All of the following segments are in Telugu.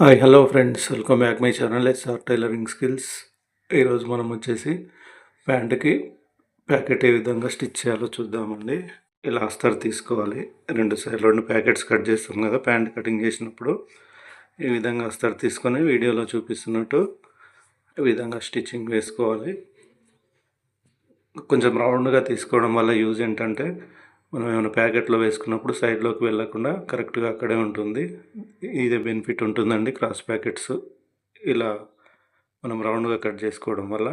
Hi hello friends welcome back my channel S R tailoring skills ఈరోజు మనం వచ్చేసి ప్యాంటుకి ప్యాకెట్ ఏ విధంగా స్టిచ్ చేయాలో చూద్దామండి. ఇలా అస్తర్ తీసుకోవాలి. రెండు సైడ్ రెండు ప్యాకెట్స్ కట్ చేస్తాం కదా ప్యాంట్ కటింగ్ చేసినప్పుడు. ఈ విధంగా అస్తర్ తీసుకొని వీడియోలో చూపిస్తున్నట్టు ఈ విధంగా స్టిచ్చింగ్ వేసుకోవాలి. కొంచెం రౌండ్గా తీసుకోవడం వల్ల యూజ్ ఏంటంటే మనం ఏమైనా ప్యాకెట్లో వేసుకున్నప్పుడు సైడ్లోకి వెళ్ళకుండా కరెక్ట్గా అక్కడే ఉంటుంది. ఇదే బెనిఫిట్ ఉంటుందండి క్రాస్ ప్యాకెట్స్. ఇలా మనం రౌండ్గా కట్ చేసుకోవడం వల్ల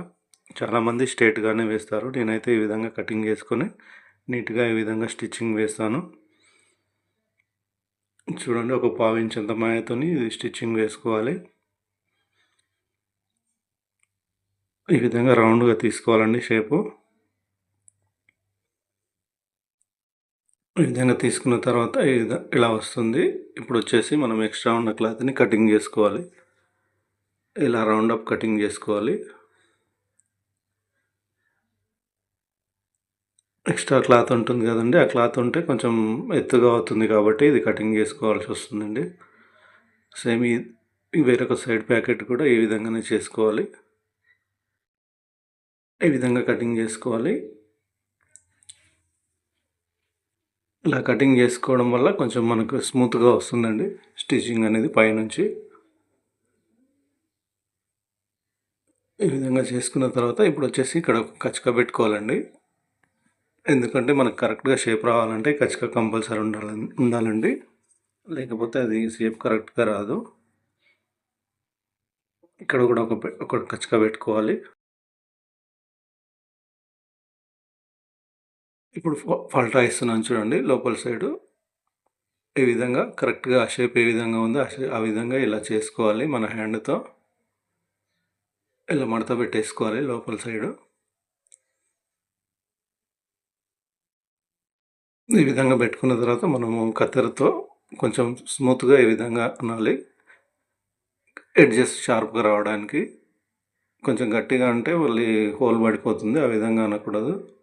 చాలామంది స్ట్రేట్గానే వేస్తారు. నేనైతే ఈ విధంగా కటింగ్ చేసుకొని నీట్గా ఈ విధంగా స్టిచ్చింగ్ వేస్తాను. చూడండి ఒక పావు ఇంచ్ అంత మాయతోని ఇది స్టిచ్చింగ్ వేసుకోవాలి. ఈ విధంగా రౌండ్గా తీసుకోవాలండి షేపు. ఈ విధంగా తీసుకున్న తర్వాత ఇలా వస్తుంది. ఇప్పుడు వచ్చేసి మనం ఎక్స్ట్రా ఉన్న క్లాత్ని కటింగ్ చేసుకోవాలి. ఇలా రౌండ్ అప్ కటింగ్ చేసుకోవాలి. ఎక్స్ట్రా క్లాత్ ఉంటుంది కదండి ఆ క్లాత్ ఉంటే కొంచెం ఎత్తుగా అవుతుంది కాబట్టి ఇది కటింగ్ చేసుకోవాల్సి వస్తుందండి. సేమ్ ఈ వేరొక సైడ్ ప్యాకెట్ కూడా ఈ విధంగానే చేసుకోవాలి. ఈ విధంగా కటింగ్ చేసుకోవాలి. ఇలా కటింగ్ చేసుకోవడం వల్ల కొంచెం మనకు స్మూత్గా వస్తుందండి. స్టిచ్చింగ్ అనేది పైనుంచి. ఈ విధంగా చేసుకున్న తర్వాత ఇప్పుడు వచ్చేసి ఇక్కడ ఒక కచ్చక పెట్టుకోవాలండి. ఎందుకంటే మనకు కరెక్ట్గా షేప్ రావాలంటే కచ్చక కంపల్సరీ ఉండాలి ఉండాలండి. లేకపోతే అది షేప్ కరెక్ట్గా రాదు. ఇక్కడ కూడా ఒక పె- ఒక కచ్చక పెట్టుకోవాలి. ఇప్పుడు ఫ- ఇస్తున్నాను చూడండి లోపల సైడు. ఈ విధంగా కరెక్ట్గా ఆ షేప్ ఏ విధంగా ఉందో ఆ ఆ విధంగా ఇలా చేసుకోవాలి మన హ్యాండ్తో. ఇలా మడత పెట్టేసుకోవాలి లోపల సైడు. ఈ విధంగా పెట్టుకున్న తర్వాత మనము కత్తెరతో కొంచెం స్మూత్గా ఈ విధంగా అనాలి. ఎడ్జెస్ షార్ప్గా రావడానికి. కొంచెం గట్టిగా అంటే మళ్ళీ హోల్ పడిపోతుంది ఆ విధంగా అనకూడదు.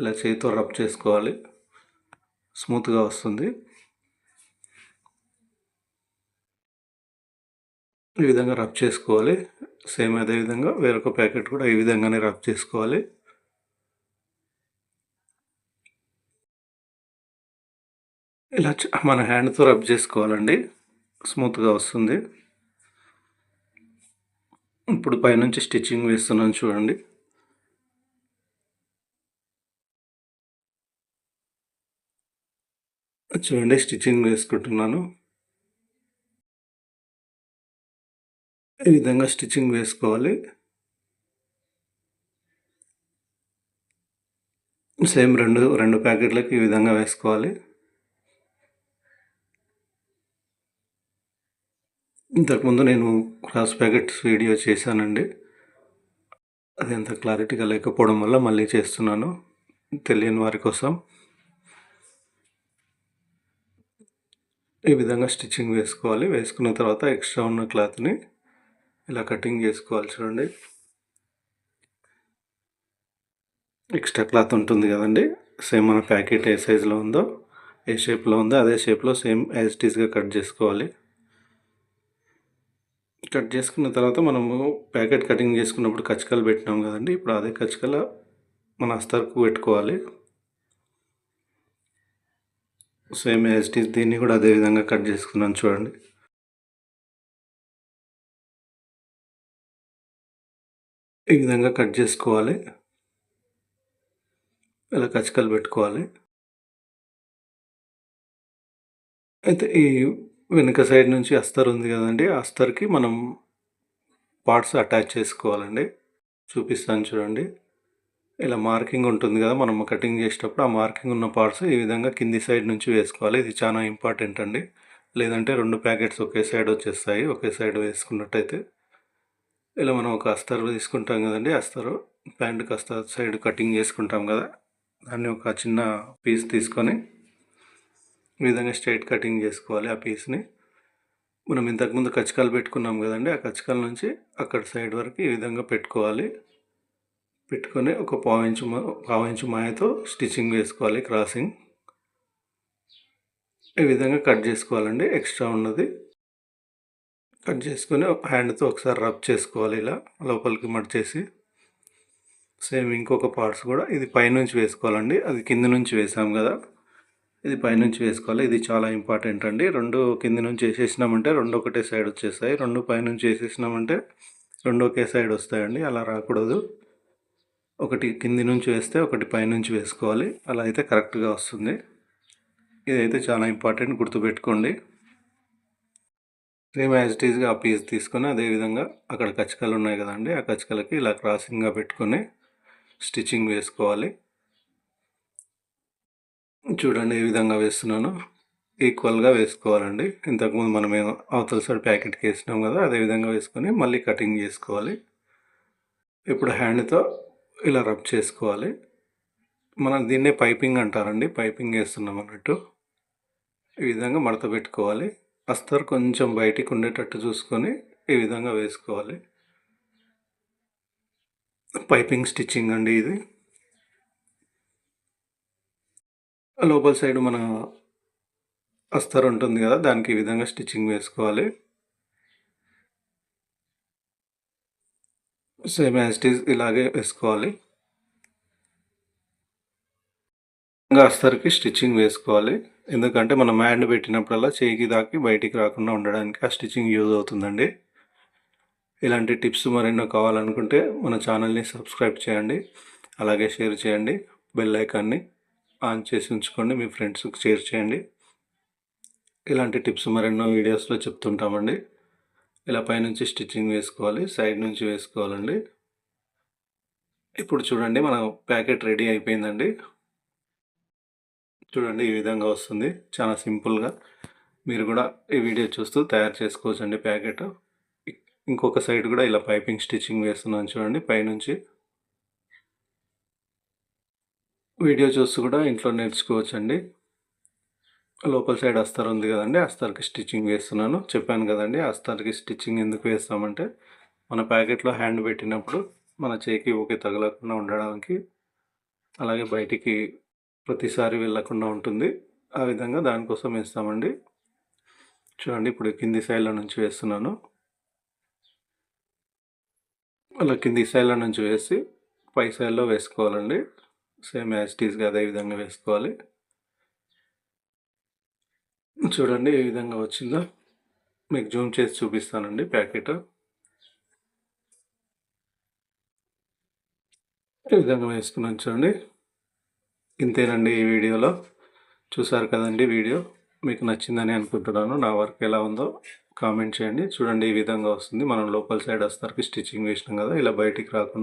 ఇలా చేతితో రబ్ చేసుకోవాలి. స్మూత్గా వస్తుంది. ఈ విధంగా రబ్ చేసుకోవాలి. సేమ్ అదే విధంగా వేరొక ప్యాకెట్ కూడా ఈ విధంగానే రబ్ చేసుకోవాలి. ఇలా చ- మన హ్యాండ్తో రబ్ చేసుకోవాలండి. స్మూత్గా వస్తుంది. ఇప్పుడు పైనుంచి స్టిచ్చింగ్ వేస్తున్నాను చూడండి. చూడండి స్టిచ్చింగ్ వేసుకుంటున్నాను. ఈ విధంగా స్టిచ్చింగ్ వేసుకోవాలి? సేమ్ రెండు రెండు ప్యాకెట్లకు ఈ విధంగా వేసుకోవాలి. ఇంతకుముందు నేను క్రాస్ ప్యాకెట్స్ వీడియో చేశానండి. అది అంత క్లారిటీగా లేకపోవడం వల్ల మళ్ళీ చేస్తున్నాను. తెలియని వారి కోసం. ఈ విధంగా స్టిచ్చింగ్ వేసుకోవాలి. వేసుకున్న తర్వాత ఎక్స్ట్రా ఉన్న క్లాత్ని ఇలా కటింగ్ చేసుకోవాలి చూడండి. ఎక్స్ట్రా క్లాత్ ఉంటుంది కదండి. సేమ్ మన ప్యాకెట్ ఏ సైజులో ఉందో ఏ షేప్లో ఉందో అదే షేప్లో సేమ్ యాజ్ టీస్గా కట్ చేసుకోవాలి. కట్ చేసుకున్న తర్వాత మనము ప్యాకెట్ కటింగ్ చేసుకున్నప్పుడు కచ్చకలు పెట్టినాం కదండి. ఇప్పుడు అదే కచ్చకల మన అస్తర్కు పెట్టుకోవాలి. సేమ్ యాజ్ దీన్ని కూడా అదే విధంగా కట్ చేసుకున్నాను చూడండి. ఈ విధంగా కట్ చేసుకోవాలి. ఇలా కచకలు పెట్టుకోవాలి. అయితే ఈ వెనుక సైడ్ నుంచి అస్తర్ ఉంది కదండి అస్తర్కి మనం పార్ట్స్ అటాచ్ చేసుకోవాలండి. చూపిస్తాను చూడండి. ఇలా మార్కింగ్ ఉంటుంది కదా మనం కటింగ్ చేసేటప్పుడు ఆ మార్కింగ్ ఉన్న పార్ట్స్ ఈ విధంగా కింది సైడ్ నుంచి వేసుకోవాలి. ఇది చాలా ఇంపార్టెంట్ అండి. లేదంటే రెండు ప్యాకెట్స్ ఒకే సైడ్ వచ్చేస్తాయి ఒకే సైడ్ వేసుకున్నట్టయితే. ఇలా మనం ఒక అస్తరు తీసుకుంటాం కదండి అస్తరు ప్యాంటుకి అస్తర్ సైడ్ కటింగ్ చేసుకుంటాం కదా దాన్ని ఒక చిన్న పీస్ తీసుకొని ఈ విధంగా స్ట్రైట్ కటింగ్ చేసుకోవాలి ఆ పీస్ని. మనం ఇంతకుముందు కచ్చకాలు పెట్టుకున్నాం కదండి ఆ కచ్చకాల నుంచి అక్కడ సైడ్ వరకు ఈ విధంగా పెట్టుకోవాలి. పెట్టుకొని ఒక పావించు ఇంచు ఇంచు మాయతో స్టిచ్చింగ్ వేసుకోవాలి క్రాసింగ్. ఈ విధంగా కట్ చేసుకోవాలండి ఎక్స్ట్రా ఉన్నది. కట్ చేసుకొని హ్యాండ్తో ఒకసారి రబ్ చేసుకోవాలి ఇలా లోపలికి మడిచేసి. సేమ్ ఇంకొక పార్ట్స్ కూడా ఇది పైనుంచి వేసుకోవాలండి అది కింద నుంచి వేసాం కదా. ఇది పైనుంచి వేసుకోవాలి ఇది చాలా ఇంపార్టెంట్ అండి. రెండు కింద నుంచి వేసేసినామంటే రెండు ఒకటే సైడ్ వచ్చేస్తాయి రెండు పైనుంచి వేసేసినామంటే రెండు ఒకే సైడ్ వస్తాయండి అలా రాకూడదు. ఒకటి కింది నుంచి వేస్తే ఒకటి పైనుంచి వేసుకోవాలి. అలా అయితే కరెక్ట్గా వస్తుంది. ఇదైతే చాలా ఇంపార్టెంట్ గుర్తుపెట్టుకోండి. సేమ్ యాజ్ ఇట్ ఈస్గా ఆ పీస్ తీసుకొని అదేవిధంగా అక్కడ కచ్చికలు ఉన్నాయి కదండి ఆ కచ్చికలకి ఇలా క్రాసింగ్గా పెట్టుకొని స్టిచ్చింగ్ వేసుకోవాలి. చూడండి ఏ విధంగా వేస్తున్నాను. ఈక్వల్గా వేసుకోవాలండి. ఇంతకుముందు మనం అవతల సైడ్ ప్యాకెట్కి వేసినాం కదా అదే విధంగా వేసుకొని మళ్ళీ కటింగ్ చేసుకోవాలి. ఇప్పుడు హ్యాండ్తో ఇలా రబ్ చేసుకోవాలి. మనం దీన్నే పైపింగ్ అంటారండి. పైపింగ్ వేస్తున్నాం అన్నట్టు. ఈ విధంగా మడత పెట్టుకోవాలి. అస్తర్ కొంచెం బయటికి ఉండేటట్టు చూసుకొని ఈ విధంగా వేసుకోవాలి. పైపింగ్ స్టిచ్చింగ్ అండి ఇది. లోపల సైడ్ మన అస్తర్ ఉంటుంది కదా దానికి ఈ విధంగా స్టిచ్చింగ్ వేసుకోవాలి. సేమ్ యాస్టీస్ ఇలాగే వేసుకోవాలి. అస్తర్కి స్టిచ్చింగ్ వేసుకోవాలి. ఎందుకంటే మనం హ్యాండ్ పెట్టినప్పుడల్లా చేయికి దాకి బయటికి రాకుండా ఉండడానికి ఆ స్టిచ్చింగ్ యూజ్ అవుతుందండి. ఇలాంటి టిప్స్ మరెన్నో కావాలనుకుంటే మన ఛానల్ని సబ్స్క్రైబ్ చేయండి. అలాగే షేర్ చేయండి. బెల్ ఐకాన్ని ఆన్ చేసి ఉంచుకోండి. మీ ఫ్రెండ్స్కి షేర్ చేయండి. ఇలాంటి టిప్స్ మరెన్నో వీడియోస్లో చెప్తుంటామండి. ఇలా పైనుంచి స్టిచ్చింగ్ వేసుకోవాలి సైడ్ నుంచి వేసుకోవాలండి. ఇప్పుడు చూడండి మన ప్యాకెట్ రెడీ అయిపోయిందండి. చూడండి ఈ విధంగా వస్తుంది. చాలా సింపుల్గా. మీరు కూడా ఈ వీడియో చూస్తూ తయారు చేసుకోవచ్చు అండి ప్యాకెట్. ఇంకొక సైడ్ కూడా ఇలా పైపింగ్ స్టిచ్చింగ్ వేస్తున్నాను చూడండి పైనుంచి. వీడియో చూస్తూ కూడా ఇంట్లో నేర్చుకోవచ్చు అండి లోపల సైడ్ అస్తర్ ఉంది కదండి అస్తర్కి స్టిచ్చింగ్ వేస్తున్నాను. చెప్పాను కదండి అస్తర్కి స్టిచ్చింగ్ ఎందుకు వేస్తామంటే మన ప్యాకెట్లో హ్యాండ్ పెట్టినప్పుడు మన చేయికి ఓకే తగలకుండా ఉండడానికి అలాగే బయటికి ప్రతిసారి వెళ్ళకుండా ఉంటుంది. ఆ విధంగా దానికోసం వేస్తామండి. చూడండి ఇప్పుడు కింది సైడ్ల నుంచి వేస్తున్నాను. అలా కింది సైడ్ల నుంచి వేసి పై సైడ్లో వేసుకోవాలండి. సేమ్ యాస్టీస్గా అదే విధంగా వేసుకోవాలి. చూడండి ఏ విధంగా వచ్చిందో. మీకు జూమ్ చేసి చూపిస్తానండి ప్యాకెట్. ఈ విధంగా వేసుకున్నాను చూడండి. ఇంతేనండి ఈ వీడియోలో. చూసారు కదండి వీడియో. మీకు నచ్చిందని అనుకుంటున్నాను. నా వర్క్ ఎలా ఉందో కామెంట్ చేయండి. చూడండి ఈ విధంగా వస్తుంది. మనం లోపల సైడ్ వస్తారు స్టిచ్చింగ్ వేసినాం కదా ఇలా బయటికి రాకుండా